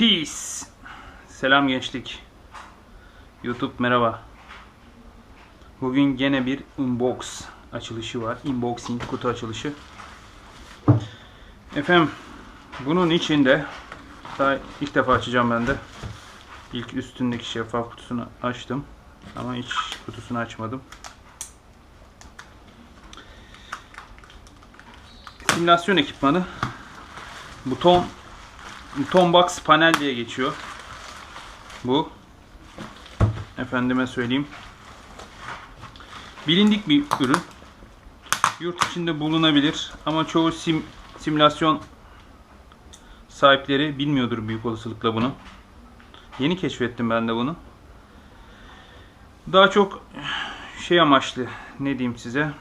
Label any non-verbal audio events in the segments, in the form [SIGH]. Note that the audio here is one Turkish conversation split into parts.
Peace. Selam gençlik. YouTube merhaba. Bugün gene bir unbox açılışı var. Unboxing kutu açılışı. Efendim bunun içinde daha ilk defa açacağım ben de. İlk üstündeki şeffaf kutusunu açtım. Ama iç kutusunu açmadım. Simülasyon ekipmanı. Buton Buton box panel diye geçiyor. Bu. Efendime söyleyeyim. Bilindik bir ürün. Yurt içinde bulunabilir ama çoğu sim, simülasyon sahipleri bilmiyordur büyük olasılıkla bunu. Yeni keşfettim ben de bunu. Daha çok şey amaçlı ne diyeyim size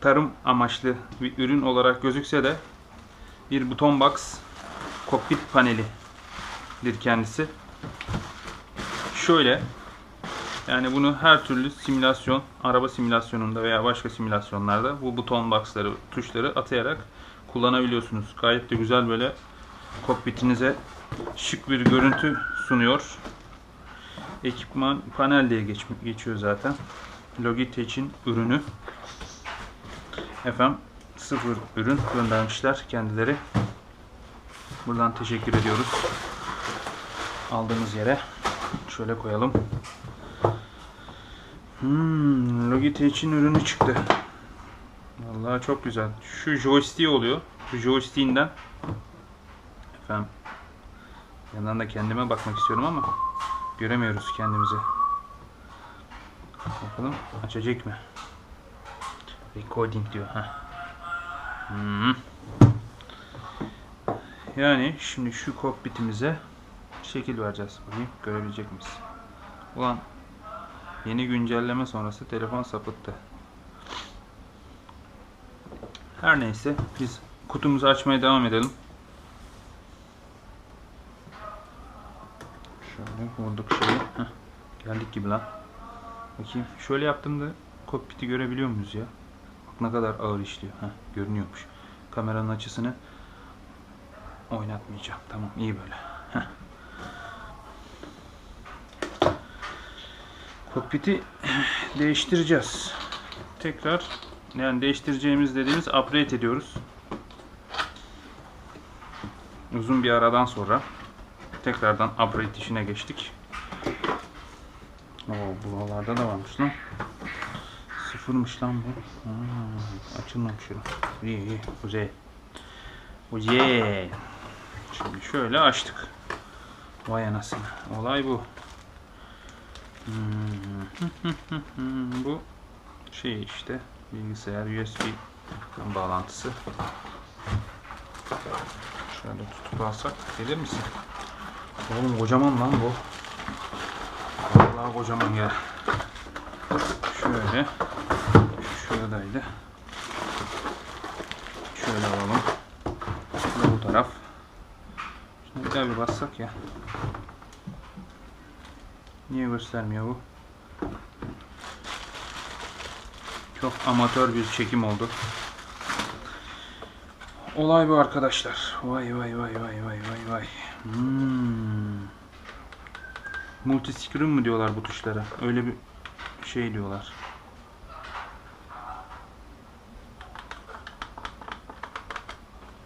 tarım amaçlı bir ürün olarak gözükse de bir buton box kokpit panelidir kendisi. Şöyle yani bunu her türlü simülasyon, araba simülasyonunda veya başka simülasyonlarda bu buton box'ları, tuşları atayarak kullanabiliyorsunuz. Gayet de güzel böyle kokpitinize şık bir görüntü sunuyor. Ekipman panel diye geç, geçiyor zaten. Logitech'in ürünü. Efendim sıfır ürün göndermişler kendileri. Buradan teşekkür ediyoruz. Aldığımız yere şöyle koyalım. Hmm, Logitech'in ürünü çıktı. Vallahi çok güzel. Şu joystick oluyor. Şu joystick'inden efendim yandan da kendime bakmak istiyorum ama göremiyoruz kendimizi. Bakalım açacak mı? Recording diyor. Heh. Hmm. Yani şimdi şu kokpitimize şekil vereceğiz. Bakayım görebilecek miyiz? Ulan yeni güncelleme sonrası telefon sapıttı. Her neyse biz kutumuzu açmaya devam edelim. Şöyle vurduk şeyi. Heh, geldik gibi lan. Bakayım. Şöyle yaptığımda kokpiti görebiliyor muyuz ya? Bak ne kadar ağır işliyor. Heh, görünüyormuş. Kameranın açısını oynatmayacağım. Tamam iyi böyle. Heh. Kokpiti değiştireceğiz. Tekrar yani değiştireceğimiz dediğimiz upgrade ediyoruz. Uzun bir aradan sonra tekrardan upgrade işine geçtik. Oo, buralarda da varmış lan. Sıfırmış lan bu. Ha, açılmamış şunu. İyi iyi. Güzel. Güzel. Şimdi şöyle açtık. Vay anasını. Olay bu. Hmm. [LAUGHS] bu şey işte bilgisayar USB bağlantısı. Şöyle tutup alsak gelir misin? Oğlum kocaman lan bu. Vallahi kocaman ya. Şöyle. Şuradaydı. Şöyle alalım. Şurada bu taraf. Daha bir bassak ya. Niye göstermiyor bu? Çok amatör bir çekim oldu. Olay bu arkadaşlar. Vay vay vay vay vay vay vay. Hmm. Multiscreen mi diyorlar bu tuşlara? Öyle bir şey diyorlar.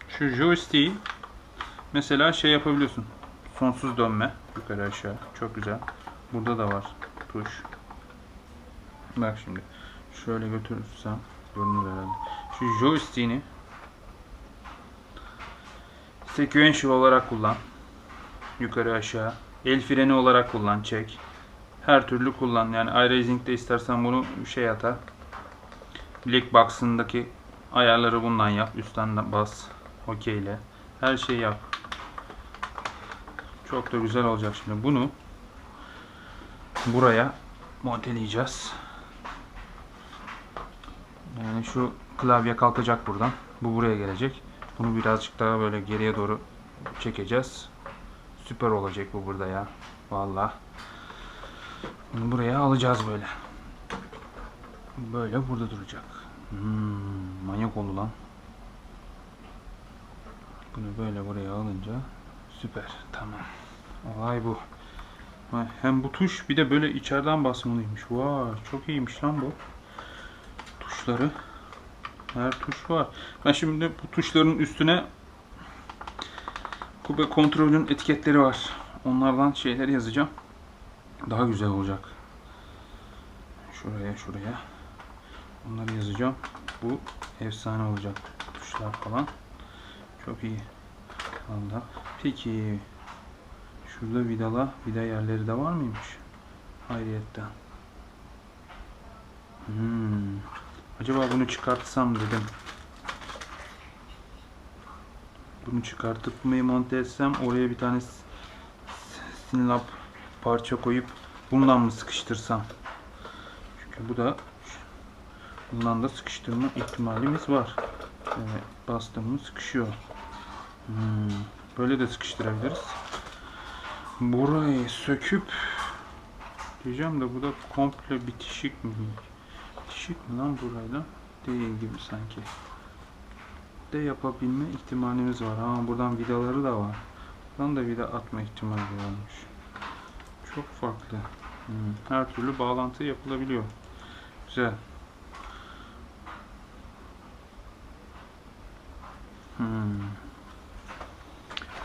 Şu joystick'i mesela şey yapabiliyorsun. Sonsuz dönme. Yukarı aşağı. Çok güzel. Burada da var tuş. Bak şimdi. Şöyle götürürsem görünür herhalde. Şu joystick'ini sequential olarak kullan. Yukarı aşağı. El freni olarak kullan. Çek. Her türlü kullan. Yani iRacing'de istersen bunu şey atar. Black Box'ındaki ayarları bundan yap. Üstten bas. OK ile. Her şeyi yap. Çok da güzel olacak şimdi. Bunu buraya monteleyeceğiz. Yani şu klavye kalkacak buradan. Bu buraya gelecek. Bunu birazcık daha böyle geriye doğru çekeceğiz. Süper olacak bu burada ya. Vallahi. Bunu buraya alacağız böyle. Böyle burada duracak. Hmm, manyak oldu lan. Bunu böyle buraya alınca Süper. Tamam. Olay bu. Hem bu tuş bir de böyle içeriden basmalıymış. Vay çok iyiymiş lan bu. Tuşları. Her tuş var. Ben şimdi bu tuşların üstüne Kube kontrolün etiketleri var. Onlardan şeyler yazacağım. Daha güzel olacak. Şuraya şuraya. Onları yazacağım. Bu efsane olacak. Tuşlar falan. Çok iyi. Anda. Peki. Şurada vidala, vida yerleri de var mıymış? Hayriyetten. Hmm. Acaba bunu çıkartsam dedim. Bunu çıkartıp mı monte etsem oraya bir tane sinlap parça koyup bundan mı sıkıştırsam? Çünkü bu da bundan da sıkıştırma ihtimalimiz var. Evet, bastım mı sıkışıyor. Hmm, Böyle de sıkıştırabiliriz. Burayı söküp diyeceğim de bu da komple bitişik mi? Bitişik mi lan burayla? Değil gibi sanki. De yapabilme ihtimalimiz var. Ha buradan vidaları da var. Buradan da vida atma ihtimali varmış. Çok farklı. Hmm, Her türlü bağlantı yapılabiliyor. Güzel. Hmm.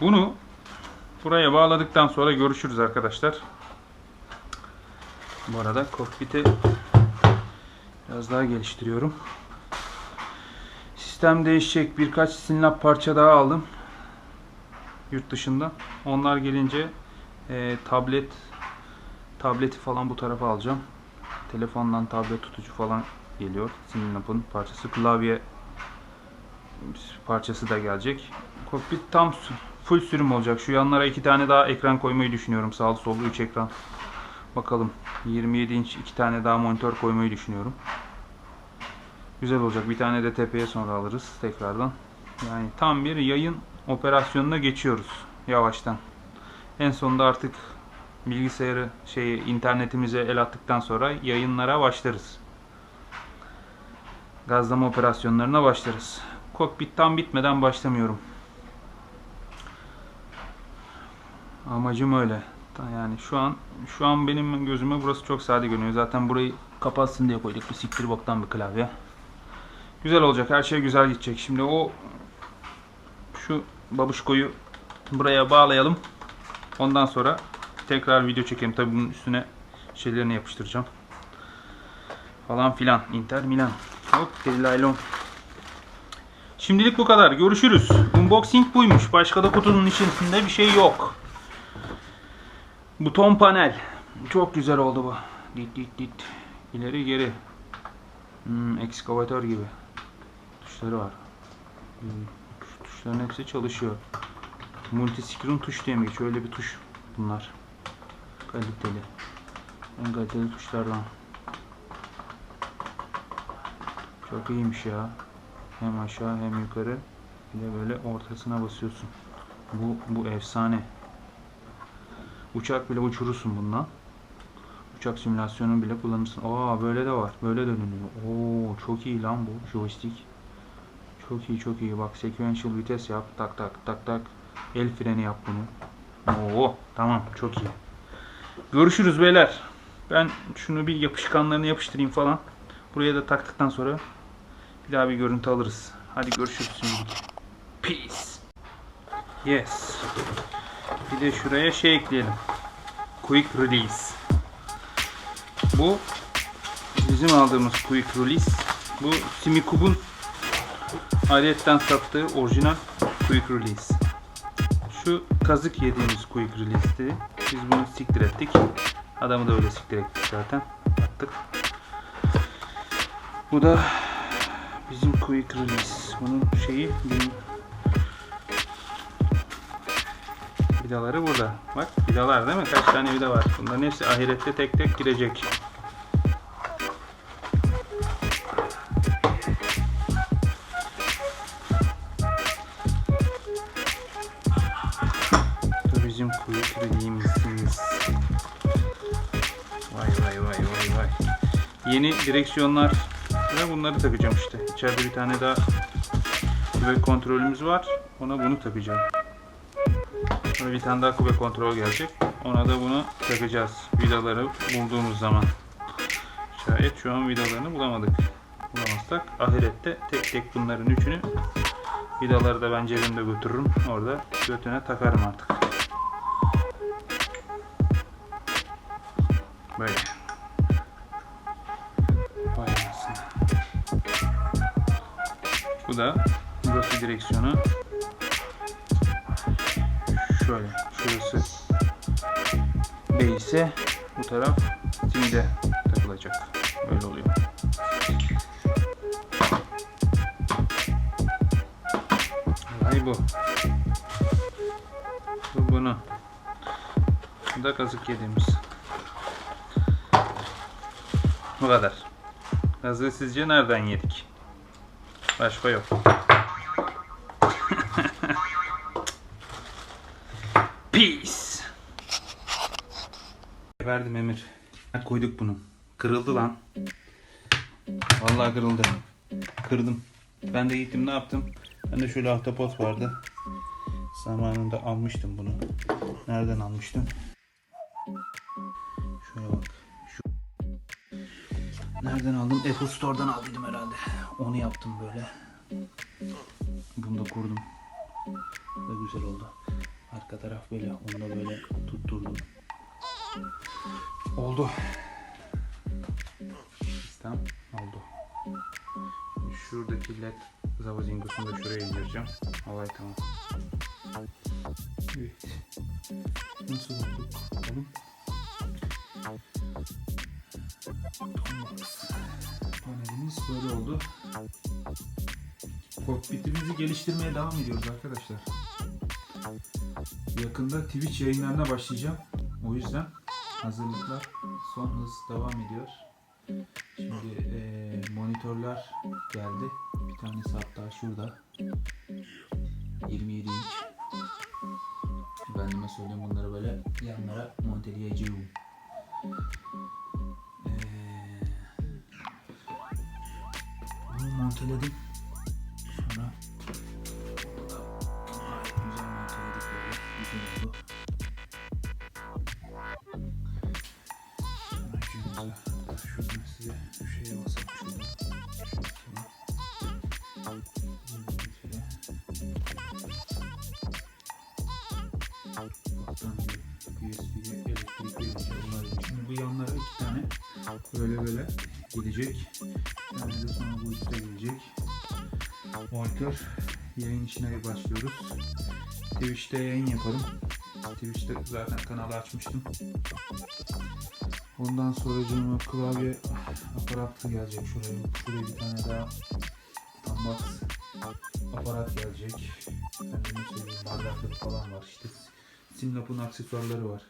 Bunu buraya bağladıktan sonra görüşürüz arkadaşlar. Bu arada kokpiti biraz daha geliştiriyorum. Sistem değişecek. Birkaç sinlap parça daha aldım. Yurt dışında. Onlar gelince e, tablet tableti falan bu tarafa alacağım. Telefondan tablet tutucu falan geliyor. Sinlap'ın parçası. Klavye parçası da gelecek. Kokpit tam full sürüm olacak. Şu yanlara iki tane daha ekran koymayı düşünüyorum. Sağlı sollu 3 ekran. Bakalım. 27 inç iki tane daha monitör koymayı düşünüyorum. Güzel olacak. Bir tane de tepeye sonra alırız tekrardan. Yani tam bir yayın operasyonuna geçiyoruz yavaştan. En sonunda artık bilgisayarı şeyi internetimize el attıktan sonra yayınlara başlarız. Gazlama operasyonlarına başlarız. Kokpit tam bitmeden başlamıyorum. Amacım öyle. Yani şu an şu an benim gözüme burası çok sade görünüyor. Zaten burayı kapatsın diye koyduk. Bir siktir boktan bir klavye. Güzel olacak. Her şey güzel gidecek. Şimdi o şu babuşkoyu buraya bağlayalım. Ondan sonra tekrar video çekelim. Tabii bunun üstüne şeylerini yapıştıracağım. Falan filan. Inter Milan. Hop laylon. Şimdilik bu kadar. Görüşürüz. Unboxing buymuş. Başka da kutunun içerisinde bir şey yok. Buton panel. Çok güzel oldu bu. Dit dit dit. İleri geri. Hmm, ekskavatör gibi. Tuşları var. Hmm, tuş- Tuşların hepsi çalışıyor. Multiscreen tuş diye mi geçiyor? Öyle bir tuş bunlar. Kaliteli. En kaliteli tuşlardan. Çok iyiymiş ya. Hem aşağı hem yukarı. Bir de böyle ortasına basıyorsun. Bu, bu efsane. Uçak bile uçurursun bundan. Uçak simülasyonu bile kullanırsın. Aa böyle de var. Böyle dönülüyor. Oo çok iyi lan bu joystick. Çok iyi çok iyi. Bak sequential vites yap. Tak tak tak tak. El freni yap bunu. Oo tamam çok iyi. Görüşürüz beyler. Ben şunu bir yapışkanlarını yapıştırayım falan. Buraya da taktıktan sonra bir daha bir görüntü alırız. Hadi görüşürüz şimdi. Peace. Yes. Bir de şuraya şey ekleyelim. Quick release. Bu bizim aldığımız quick release. Bu Simikub'un ayrıyetten sattığı orijinal quick release. Şu kazık yediğimiz quick release'ti. Biz bunu siktir ettik. Adamı da öyle siktir ettik zaten. Attık. Bu da bizim quick release. Bunun şeyi benim vidaları burada. Bak vidalar değil mi? Kaç tane vida var? Bunların hepsi ahirette tek tek girecek. Bizim quick release'imiz. Vay vay vay vay vay. Yeni direksiyonlar ve bunları takacağım işte. İçeride bir tane daha ve kontrolümüz var. Ona bunu takacağım. Sonra bir tane daha kube kontrol gelecek. Ona da bunu takacağız. Vidaları bulduğumuz zaman. Şayet şu an vidalarını bulamadık. Bulamazsak ahirette tek tek bunların üçünü vidaları da ben cebimde götürürüm. Orada götüne takarım artık. Böyle. Vay. Bu da burası direksiyonu. Şöyle. Şurası B ise bu taraf simide takılacak. Böyle oluyor. Olay bu. Bu bunu. Bu da kazık yediğimiz. Bu kadar. Kazığı sizce nereden yedik? Başka yok. Peace. Verdim Emir. Koyduk bunu. Kırıldı lan. Vallahi kırıldı. Kırdım. Ben de gittim ne yaptım? Ben de şöyle ahtapot vardı. Zamanında almıştım bunu. Nereden almıştım? Şöyle bak. Şu Nereden aldım? Apple Store'dan aldıydım herhalde. Onu yaptım böyle. Bunu da kurdum. Bu güzel oldu. Arka taraf böyle. Onu da böyle tutturdum. Oldu. Sistem oldu. Şuradaki led zavazingosunu da şuraya indireceğim. Olay tamam. Evet. Nasıl oldu? Bakalım. Toolbox. Panelimiz böyle oldu. Kokpitimizi geliştirmeye devam ediyoruz arkadaşlar. Yakında Twitch yayınlarına başlayacağım. O yüzden hazırlıklar son hız devam ediyor. Şimdi eee, monitörler geldi. Bir tanesi hatta şurada. 27 inç. Efendime söyleyeyim bunları böyle yanlara monteleyeceğim. Eee, bunu monteledim. Şurada, şuradan size şu şeye. Şimdi bu yanlara iki tane böyle böyle gidecek. Bir tane de sonra bu üstte gelecek. Monitör yayın işine başlıyoruz. Twitch'te yayın yaparım. Twitch'te zaten kanalı açmıştım. Ondan sonra canıma klavye aparatı gelecek şuraya. Şuraya bir tane daha tambak aparat gelecek. Efendime söyleyeyim bardaklık falan var işte. Simlap'ın aksesuarları var.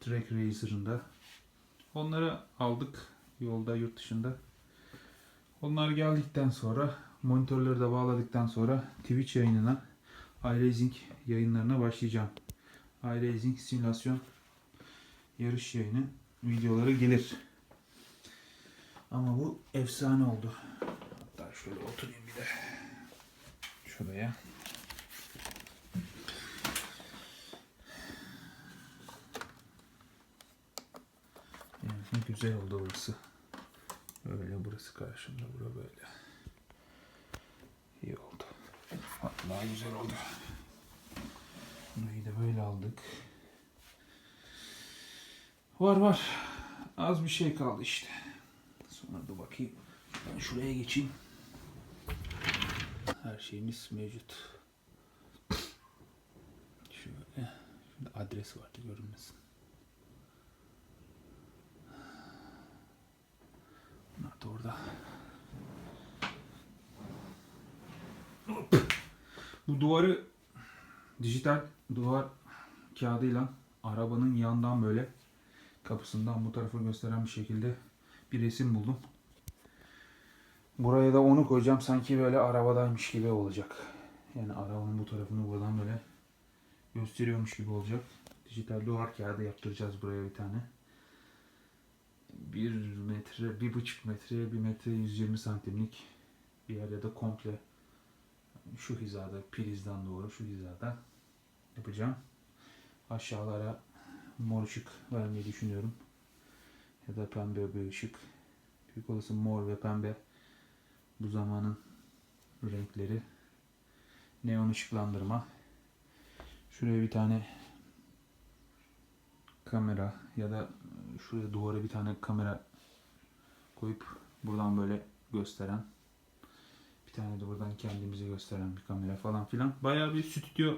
Track Racer'ın. Onları aldık yolda yurt dışında. Onlar geldikten sonra monitörleri de bağladıktan sonra Twitch yayınına iRacing yayınlarına başlayacağım. iRacing simülasyon yarış yayını videoları gelir. Ama bu efsane oldu. Hatta şöyle oturayım bir de. Şuraya. Yani güzel oldu burası. Böyle burası karşımda, bura böyle. İyi oldu. Vallahi güzel oldu. Burayı da böyle aldık. Var var. Az bir şey kaldı işte. Sonra da bakayım. Ben şuraya geçeyim. Her şeyimiz mevcut. Şöyle. Şimdi adres vardı görünmesin. Bunlar da orada. Hop. Bu duvarı dijital duvar kağıdıyla arabanın yandan böyle kapısından bu tarafa gösteren bir şekilde bir resim buldum. Buraya da onu koyacağım sanki böyle arabadaymış gibi olacak. Yani arabanın bu tarafını buradan böyle gösteriyormuş gibi olacak. Dijital duvar kağıdı yaptıracağız buraya bir tane. Bir metre, bir buçuk metreye bir metre 120 santimlik bir yer ya komple şu hizada prizden doğru şu hizada yapacağım. Aşağılara mor ışık vermeyi düşünüyorum. Ya da pembe bir ışık. Büyük olası mor ve pembe bu zamanın renkleri. Neon ışıklandırma. Şuraya bir tane kamera ya da şuraya duvara bir tane kamera koyup buradan böyle gösteren tane de buradan kendimizi gösteren bir kamera falan filan. Bayağı bir stüdyo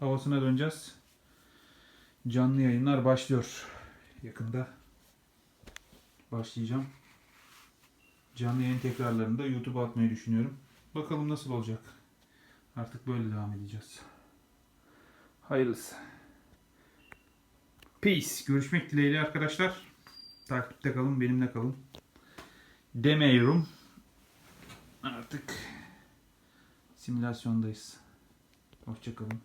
havasına döneceğiz. Canlı yayınlar başlıyor. Yakında başlayacağım. Canlı yayın tekrarlarını da YouTube'a atmayı düşünüyorum. Bakalım nasıl olacak. Artık böyle devam edeceğiz. Hayırlısı. Peace. Görüşmek dileğiyle arkadaşlar. Takipte kalın, benimle kalın. Demiyorum. Artık simülasyondayız. Hoşçakalın.